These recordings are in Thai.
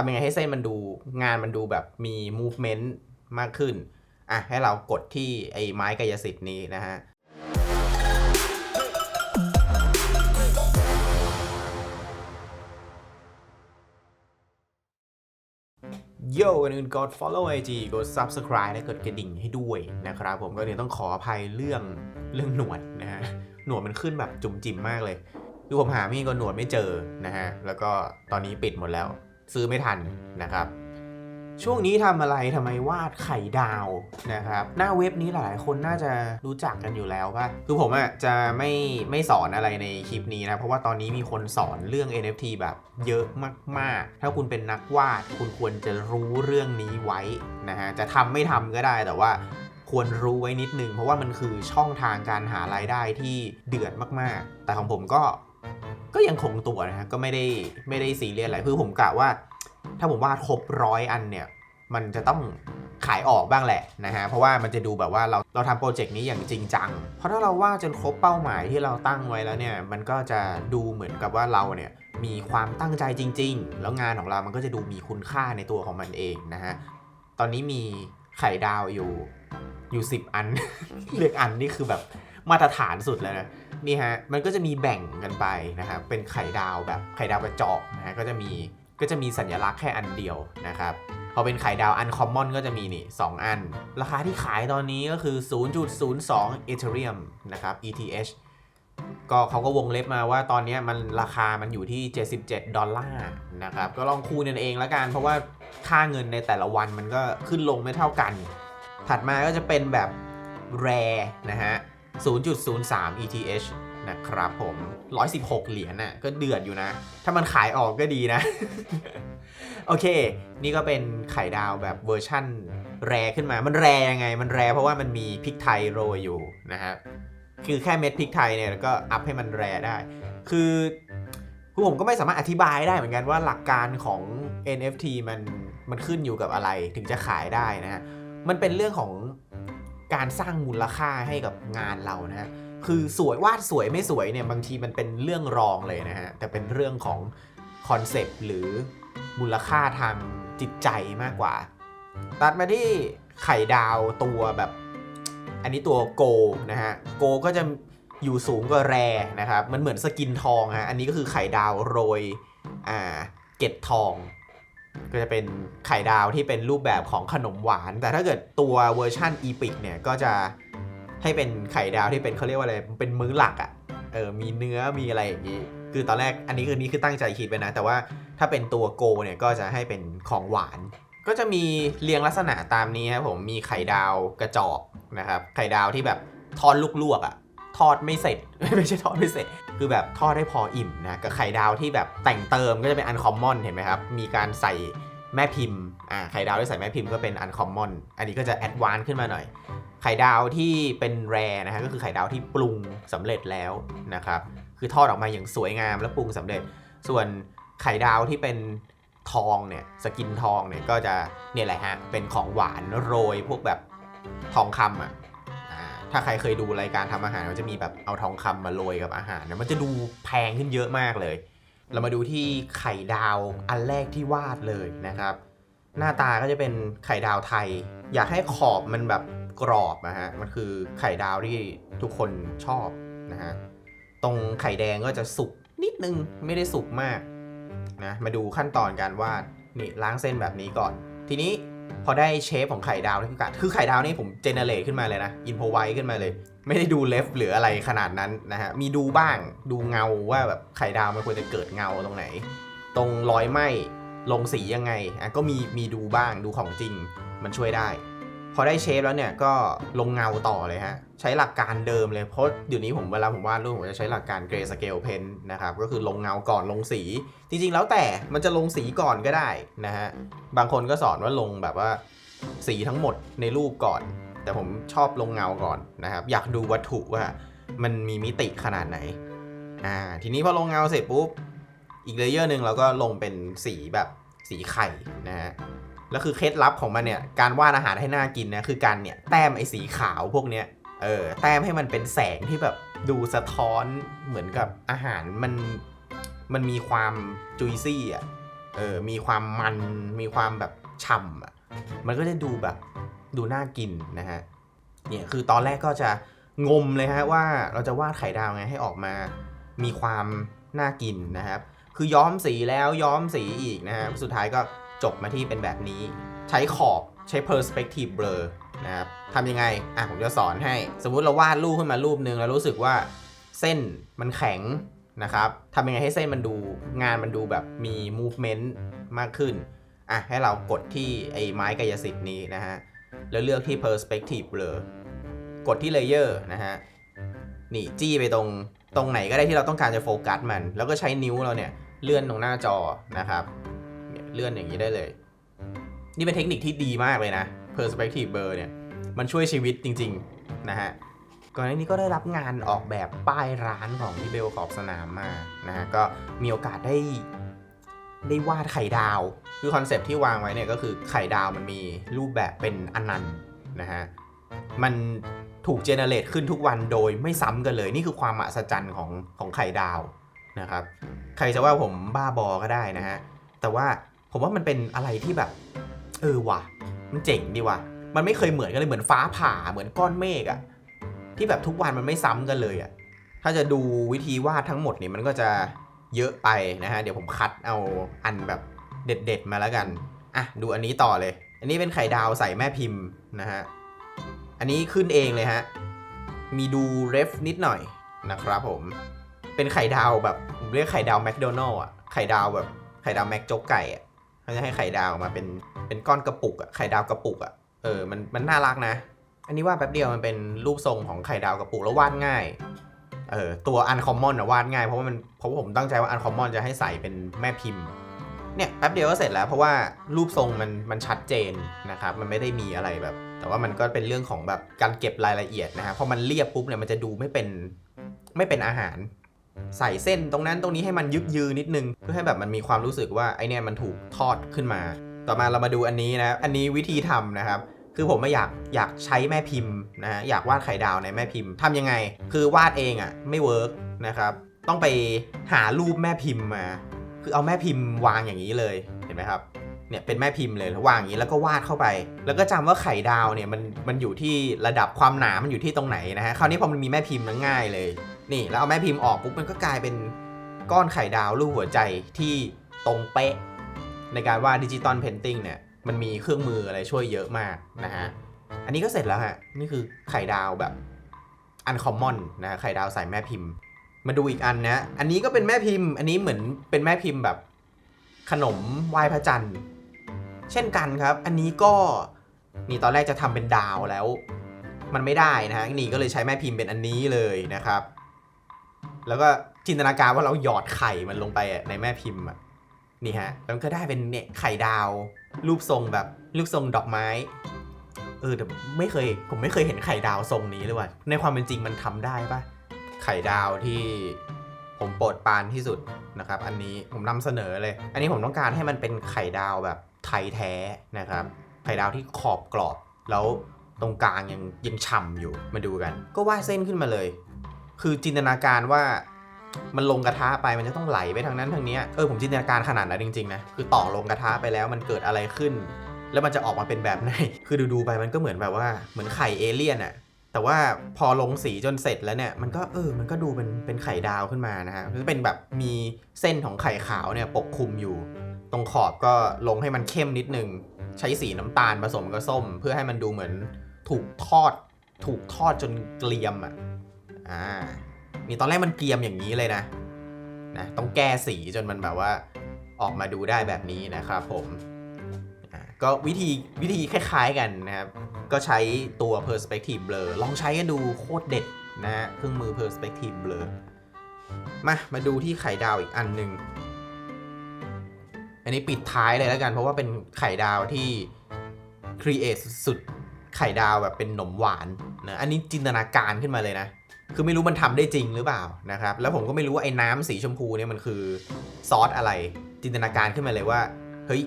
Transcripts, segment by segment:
ทำยังไงให้เส้นมันดูงานมันดูแบบมี movement มากขึ้น อะ ให้เรากดที่ไอ้ไม้กายสิทธิ์นี้นะฮะ โย่กันอื่นกด follow IG กด subscribe และกดกระดิ่งให้ด้วยนะครับ ผมก็เนี่ยต้องขออภัยเรื่องเรื่องหนวดนะฮะ หนวดมันขึ้นแบบจุ่มจิ๋มมากเลยคือผมหามีดก็หนวดไม่เจอนะฮะ แล้วก็ตอนนี้ปิดหมดแล้ว ซื้อไม่ทันนะครับ ช่วงนี้ทำอะไรทำไมวาดไข่ดาวนะครับ หน้าเว็บนี้หลายๆคนน่าจะรู้จักกันอยู่แล้วป่ะ คือผมอะจะไม่ไม่สอนอะไรในคลิปนี้นะ เพราะว่าตอนนี้มีคนสอนเรื่อง NFT แบบเยอะมาก ๆ ถ้าคุณเป็นนักวาดคุณควรจะรู้เรื่องนี้ไว้นะฮะ จะทำไม่ทำก็ได้แต่ว่าควรรู้ไว้นิดนึง เพราะว่ามันคือช่องทางการหารายได้ที่เดือดมาก ๆ แต่ของผมก็ ก็ยังคงตัวนะฮะก็ไม่ได้ไม่ได้ซีเรียสอะไรคือผมกะว่า ถ้าผมวาดครบร้อยอันเนี่ย มันจะต้องขายออกบ้างแหละนะฮะเพราะว่ามันจะดูแบบว่าเราเราทำโปรเจกต์นี้อย่างจริงจัง เพราะถ้าเราวาดจนครบเป้าหมายที่เราตั้งไว้แล้วเนี่ย มันก็จะดูเหมือนกับว่าเราเนี่ยมีความตั้งใจจริง ๆ แล้วงานของเรามันก็จะดูมีคุณค่าในตัวของมันเองนะฮะตอนนี้มีไข่ดาวอยู่อยู่ 10 อันเรียกอันนี่คือแบบ มาตรฐานสุดแล้วนะนี่ฮะมันก็จะมีแบ่งกันไปนะครับเป็นไข่ดาวแบบไข่ดาวกระจอกนะฮะก็จะมีก็จะมีสัญลักษณ์แค่อันเดียวนะครับพอเป็นไข่ดาวอันคอมมอนก็จะมีนี่ 2 อัน ราคาที่ขายตอนนี้ก็คือ 0.02 Ethereum นะครับ ETH ก็เขาก็วงเล็บมาว่าตอนนี้มันราคามันอยู่ที่ 77 ดอลลาร์นะครับ ก็ลองคูณกันเองแล้วกัน เพราะว่าค่าเงินในแต่ละวันมันก็ขึ้นลงไม่เท่ากัน ถัดมาก็จะเป็นแบบ rare นะฮะ 0.03 ETH นะครับผม 116 เหรียญน่ะก็เดือดอยู่นะ ถ้ามันขายออกก็ดีนะ โอเค นี่ก็เป็นไข่ดาวแบบเวอร์ชั่นแรขึ้นมา มันแรยังไง มันแรเพราะว่ามันมีพริกไทยโรยอยู่นะฮะคือแค่เม็ดพริกไทยเนี่ยก็อัพให้มันแรได้ คือคือผมก็ไม่สามารถอธิบายได้เหมือนกันว่าหลักการของ NFT มันมันขึ้นอยู่กับอะไรถึงจะขายได้นะฮะ มันเป็นเรื่องของ การสร้างมูลค่าให้กับงานเรานะฮะคือสวยวาดสวยไม่สวยเนี่ยบางทีมันเป็นเรื่องรองเลยนะฮะแต่เป็นเรื่องของคอนเซปต์หรือมูลค่าทางจิตใจมากกว่า ตัดมาที่ไข่ดาวตัวแบบ อันนี้ตัวโกนะฮะโกก็จะอยู่สูงกว่าแรนะครับมันเหมือนสกินทองฮะอันนี้ก็คือไข่ดาวโรยอ่าเกล็ดทอง ก็จะเป็นไข่ดาวที่เป็นรูปแบบของขนมหวาน แต่ถ้าเกิดตัวเวอร์ชั่นอีพิกเนี่ยก็จะให้เป็นไข่ดาวที่เป็นเขาเรียกว่าอะไร เป็นมื้อหลักอะ่ะ เออ มีเนื้อ มีอะไรอย่างนี้ คือตอนแรก อันนี้คือนี่คือตั้งใจคิดไปนะ แต่ว่าถ้าเป็นตัวโกเนี่ยก็จะให้เป็นของหวาน ก็จะมีเรียงลักษณะตามนี้ครับผม มีไข่ดาวกระจอกนะครับ ไข่ดาวที่แบบทอดลวกๆอะ่ะ ทอดไม่เสร็จ ไม่ใช่ทอดไม่เสร็จ คือแบบทอดได้พออิ่มนะกับไข่ดาวที่แบบแต่งเติมก็จะเป็นอันคอมมอนเห็นไหมครับมีการใส่แม่พิมพ์อ่าไข่ดาวที่ใส่แม่พิมพ์ก็เป็นอันคอมมอนอันนี้ก็จะแอดวานซ์ขึ้นมาหน่อย ไข่ดาวที่เป็นแรนะฮะก็คือไข่ดาวที่ปรุงสำเร็จแล้วนะครับคือทอดออกมาอย่างสวยงามแล้วปรุงสำเร็จ ส่วนไข่ดาวที่เป็นทองเนี่ยสกินทองเนี่ยก็จะเนี่ยแหละฮะเป็นของหวานโรยพวกแบบทองคำอะอ่า ถ้าใครเคยดูรายการทำอาหารมันจะมีแบบเอาทองคำมาโรยกับอาหารนะมันจะดูแพงขึ้นเยอะมากเลย เรามาดูที่ไข่ดาวอันแรกที่วาดเลยนะครับ หน้าตาก็จะเป็นไข่ดาวไทย อยากให้ขอบมันแบบกรอบนะฮะมันคือไข่ดาวที่ทุกคนชอบนะฮะตรงไข่แดงก็จะสุกนิดนึงไม่ได้สุกมากนะมาดูขั้นตอนการวาดนี่ล้างเส้นแบบนี้ก่อน ทีนี้ พอได้เชฟของไข่ดาวนี่พิการคือไข่ดาวนี่ผมเจเนเรตขึ้นมาเลยนะอินโพไวขึ้นมาเลย ไม่ได้ดูเลฟหรืออะไรขนาดนั้นนะฮะมีดูบ้างดูเงาว่าแบบไข่ดาวมันควรจะเกิดเงาตรงไหน ตรงรอยไหมลงสียังไงอะก็มีมีดูบ้างดูของจริงมันช่วยได้ อได้เชฟแล้วเนี่ยก็ลงเงาต่อเลยฮะ ใช้หลักการเดิมเลย เพราะเดี๋ยวนี้ผมเวลาผมวาดรูปผมจะใช้หลักการเกรสเกลเพนนะครับ ก็คือลงเงาก่อนลงสี จริงๆแล้วแต่มันจะลงสีก่อนก็ได้นะฮะ บางคนก็สอนว่าลงแบบว่าสีทั้งหมดในรูปก่อน แต่ผมชอบลงเงาก่อนนะครับ อยากดูวัตถุว่ามันมีมิติขนาดไหน อ่า ทีนี้พอลงเงาเสร็จปุ๊บ อีกเลเยอร์หนึ่งเราก็ลงเป็นสีแบบ สีไข่นะฮะแล้วคือเคล็ดลับของมันเนี่ยการวาดอาหารให้น่ากินนะคือการเนี่ยแต้มไอ้สีขาวพวกเนี้ยเออแต้มให้มันเป็นแสงที่แบบดูสะท้อนเหมือนกับอาหารมันมันมีความจุยซี่อะเออมีความมันมีความแบบฉ่ำอะมันก็จะดูแบบดูน่ากินนะฮะเนี่ยคือตอนแรกก็จะงมเลยฮะว่าเราจะวาดไข่ดาวไงให้ออกมา มีความน่ากินนะครับ คือย้อมสีแล้วย้อมสีอีกนะฮะสุดท้ายก็จบมาที่เป็นแบบนี้ ใช้ขอบใช้ perspective blur นะครับทำยังไง อะ ผมจะสอนให้ สมมุติเราวาดรูปขึ้นมารูปหนึ่งแล้วรู้สึกว่าเส้นมันแข็งนะครับทำยังไงให้เส้นมันดูงานมันดูแบบมี movement มากขึ้น อะ ให้เรากดที่ไอ้ไม้กายสิทธิ์นี้นะฮะ แล้วเลือกที่ perspective blur กดที่ layer นะฮะ นี่ จี้ไปตรงตรงไหนก็ได้ที่เราต้องการจะโฟกัสมัน แล้วก็ใช้นิ้วเราเนี่ย เลื่อนตรงหน้าจอนะครับเลื่อนอย่างนี้ได้เลย นี่เป็นเทคนิคที่ดีมากเลยนะ perspective blur เนี่ย มันช่วยชีวิตจริง ๆ นะฮะ ก่อนหน้านี้ก็ได้รับงานออกแบบป้ายร้านของพี่เบลขอบสนามมานะฮะ ก็มีโอกาสได้ได้วาดไข่ดาว คือคอนเซปที่วางไว้เนี่ยก็คือไข่ดาวมันมีรูปแบบเป็นอนันต์นะฮะ มันถูกเจเนเรตขึ้นทุกวันโดยไม่ซ้ำกันเลย นี่คือความมหัศจรรย์ของของไข่ดาว นะครับ ใครจะว่าผมบ้าบอก็ได้นะฮะ แต่ว่าผมว่ามันเป็นอะไรที่แบบ เออว่ะ มันเจ๋งดีว่ะ มันไม่เคยเหมือนกันเลยเหมือนฟ้าผ่าเหมือนก้อนเมฆอะที่แบบทุกวันมันไม่ซ้ำกันเลยอะถ้าจะดูวิธีวาดทั้งหมดเนี่ยมันก็จะเยอะไปนะฮะ เดี๋ยวผมคัดเอาอันแบบเด็ด ๆ มาแล้วกัน อะ ดูอันนี้ต่อเลย อันนี้เป็นไข่ดาวใส่แม่พิมพ์นะฮะ อันนี้ขึ้นเองเลยฮะ มีดูเรฟนิดหน่อยนะครับผม เป็นไข่ดาวแบบผมเรียกไข่ดาวแมคโดนัลล์อะไข่ดาวแบบไข่ดาวแม็กโจ๊กไก่อะเขาจะให้ไข่ดาวมาเป็นเป็นก้อนกระปุกอะไข่ดาวกระปุกอะเออมันมันน่ารักนะ อันนี้วาดแป๊บเดียวมันเป็นรูปทรงของไข่ดาวกระปุกแล้ววาดง่ายเออตัวอันคอมมอนอะวาดง่ายเพราะว่ามันเพราะว่าผมตั้งใจว่าอันคอมมอนจะให้ใส่เป็นแม่พิมพ์เนี่ยแป๊บเดียวก็เสร็จแล้วเพราะว่ารูปทรงมันมันชัดเจนนะครับมันไม่ได้มีอะไรแบบ แต่ว่ามันก็เป็นเรื่องของแบบการเก็บรายละเอียดนะฮะพอมันเรียบปุ๊บเนี่ยมันจะดูไม่เป็นไม่เป็นอาหาร ใส่เส้นตรงนั้นตรงนี้ให้มันยึกยือนิดนึง เพื่อให้แบบมันมีความรู้สึกว่าไอเนี่ยมันถูกทอดขึ้นมา ต่อมาเรามาดูอันนี้นะอันนี้วิธีทำนะครับ คือผมไม่อยากอยากใช้แม่พิมพ์นะฮะอยากวาดไข่ดาวในแม่พิมพ์ทำยังไง คือวาดเองอะ่ะไม่เวิร์กนะครับ ต้องไปหารูปแม่พิมพ์มา คือเอาแม่พิมพ์วางอย่างนี้เลยเห็นไหมครับเนี่ยเป็นแม่พิมพ์เลยวางอย่างนี้แล้วก็วาดเข้าไป แล้วก็จำว่าไข่ดาวเนี่ยมันมันอยู่ที่ระดับความหนา มันอยู่ที่ตรงไหนนะฮะคราวนี้พอมันมีแม่พิมพ์มันง่ายเลย นี่แล้วเอาแม่พิมพ์ออกปุ๊บมันก็กลายเป็นก้อนไข่ดาวรูปหัวใจที่ตรงเป๊ะ ในการวาดดิจิตอลเพนติ้งเนี่ยมันมีเครื่องมืออะไรช่วยเยอะมากนะฮะ อันนี้ก็เสร็จแล้วฮะ นี่คือไข่ดาวแบบอันคอมมอนนะไข่ดาวใส่แม่พิมพ์ มาดูอีกอันนะ อันนี้ก็เป็นแม่พิมพ์ อันนี้เหมือนเป็นแม่พิมพ์แบบขนมไหว้พระจันทร์ เช่นกันครับ อันนี้ก็นี่ตอนแรกจะทำเป็นดาวแล้ว มันไม่ได้นะฮะนี่ก็เลยใช้แม่พิมพ์เป็นอันนี้เลยนะครับ แล้วก็จินตนาการว่าเราหยอดไข่มันลงไปในแม่พิมพ์อะนี่ฮะแล้วมันก็ได้เป็นเนี่ยไข่ดาว รูปทรงแบบรูปทรงดอกไม้เออแต่ไม่เคยผมไม่เคยเห็นไข่ดาวทรงนี้เลยว่ะในความเป็นจริงมันทำได้ปะไข่ดาวที่ผมโปรดปรานที่สุดนะครับ อันนี้ผมนำเสนอเลย อันนี้ผมต้องการให้มันเป็นไข่ดาวแบบไทยแท้นะครับ ไข่ดาวที่ขอบกรอบแล้วตรงกลางยังยังฉ่ำอยู่มาดูกัน ก็วาดเส้นขึ้นมาเลย คือจินตนาการว่ามันลงกระทะไปมันจะต้องไหลไปทางนั้นทางนี้เออผมจินตนาการขนาดนั้นจริงๆนะคือต่อลงกระทะไปแล้วมันเกิดอะไรขึ้น แล้วมันจะออกมาเป็นแบบไหนคือดูๆไปมันก็เหมือนแบบว่าเหมือนไข่เอเลี่ยนอะแต่ว่าพอลงสีจนเสร็จแล้วเนี่ยมันก็เออมันก็ดูเป็นเป็นไข่ดาวขึ้นมานะฮะคือเป็นแบบมีเส้นของไข่ขาวเนี่ยปกคลุมอยู่ ตรงขอบก็ลงให้มันเข้มนิดนึง ใช้สีน้ำตาลผสมกับส้ม เพื่อให้มันดูเหมือนถูกทอด ถูกทอดจนเกลียมอะ อ่านี่ตอนแรกมันเกรียมอย่างนี้เลยนะนะ ต้องแก้สีจนมันแบบว่าออกมาดูได้แบบนี้นะครับผมก็วิธีวิธีคล้ายๆกันนะครับ ก็ใช้ตัว perspective blur ลองใช้กันดูโคตรเด็ดนะฮะเครื่องมือ perspective blur มา มาดูที่ไข่ดาวอีกอันหนึ่ง อันนี้ปิดท้ายเลยแล้วกัน เพราะว่าเป็นไข่ดาวที่ create สุดๆ ไข่ดาวแบบเป็นหนมหวานนะ อันนี้จินตนาการขึ้นมาเลยนะ คือไม่รู้มันทำได้จริงหรือเปล่านะครับ แล้วผมก็ไม่รู้ว่าไอ้น้ำสีชมพูเนี่ยมันคือซอสอะไร จินตนาการขึ้นมาเลยว่า เฮ้ย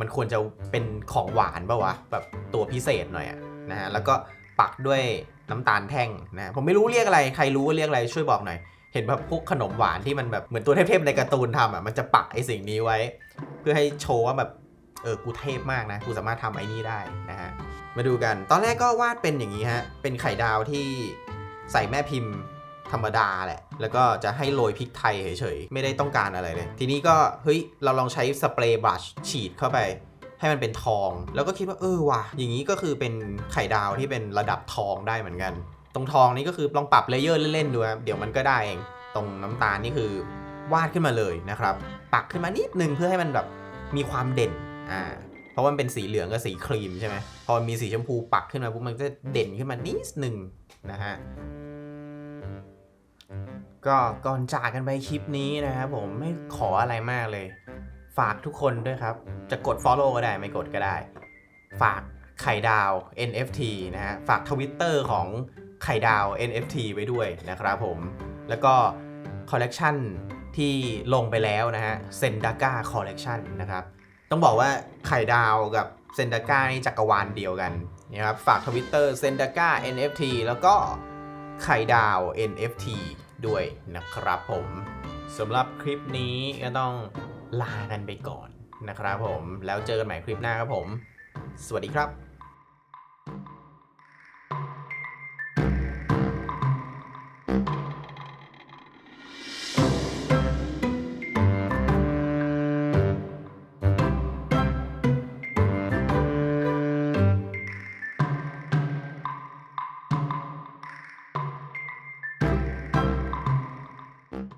มันควรจะเป็นของหวานป่าวะ แบบตัวพิเศษหน่อยอะนะฮะ แล้วก็ปักด้วยน้ำตาลแท่งนะ ผมไม่รู้เรียกอะไร ใครรู้ว่าเรียกอะไรช่วยบอกหน่อย เห็นแบบพวกขนมหวานที่มันแบบเหมือนตัวเทพๆในการ์ตูนทำอะ มันจะปักไอ้สิ่งนี้ไว้ เพื่อให้โชว์ว่าแบบ เออ กูเทพมากนะ กูสามารถทำไอ้นี่ได้นะฮะ มาดูกัน ตอนแรกก็วาดเป็นอย่างนี้ฮะ เป็นไข่ดาวที่ ใส่แม่พิมพ์ธรรมดาแหละ แล้วก็จะให้โรยพริกไทยเฉยๆ ไม่ได้ต้องการอะไรเลย ทีนี้ก็ เฮ้ย เราลองใช้สเปรย์บรัชฉีดเข้าไป ให้มันเป็นทอง แล้วก็คิดว่าเออว่ะ อย่างนี้ก็คือเป็นไข่ดาวที่เป็นระดับทองได้เหมือนกัน ตรงทองนี้ก็คือลองปรับเลเยอร์เล่นๆดูครับเดี๋ยวมันก็ได้เอง ตรงน้ำตาลนี่คือวาดขึ้นมาเลยนะครับ ปักขึ้นมานิดนึงเพื่อให้มันแบบมีความเด่น อ่า เพราะมันเป็นสีเหลืองกับสีครีมใช่ไหมพอมีสีชมพูปักขึ้นมาปุ๊บมันจะเด่นขึ้นมานิดนึงนะฮะก็ก่อนจากกันไปคลิปนี้นะครับผมไม่ขออะไรมากเลย ฝากทุกคนด้วยครับ จะกด Follow ก็ได้ไม่กดก็ได้ ฝากไข่ดาว NFT นะฮะฝากทวิตเตอร์ของไข่ดาว NFT ไว้ด้วยนะครับผม แล้วก็คอลเลกชันที่ลงไปแล้วนะฮะเซนดาก้าคอลเลกชันนะครับ ต้องบอกว่าไข่ดาวกับเซนดาก้านี่จักรวาลเดียวกันนะครับฝากทวิตเตอร์เซนดาก้า NFT แล้วก็ไข่ดาว NFT ด้วยนะครับผมสำหรับคลิปนี้ก็ต้องลากันไปก่อนนะครับผม แล้วเจอกันใหม่คลิปหน้าครับผม สวัสดีครับ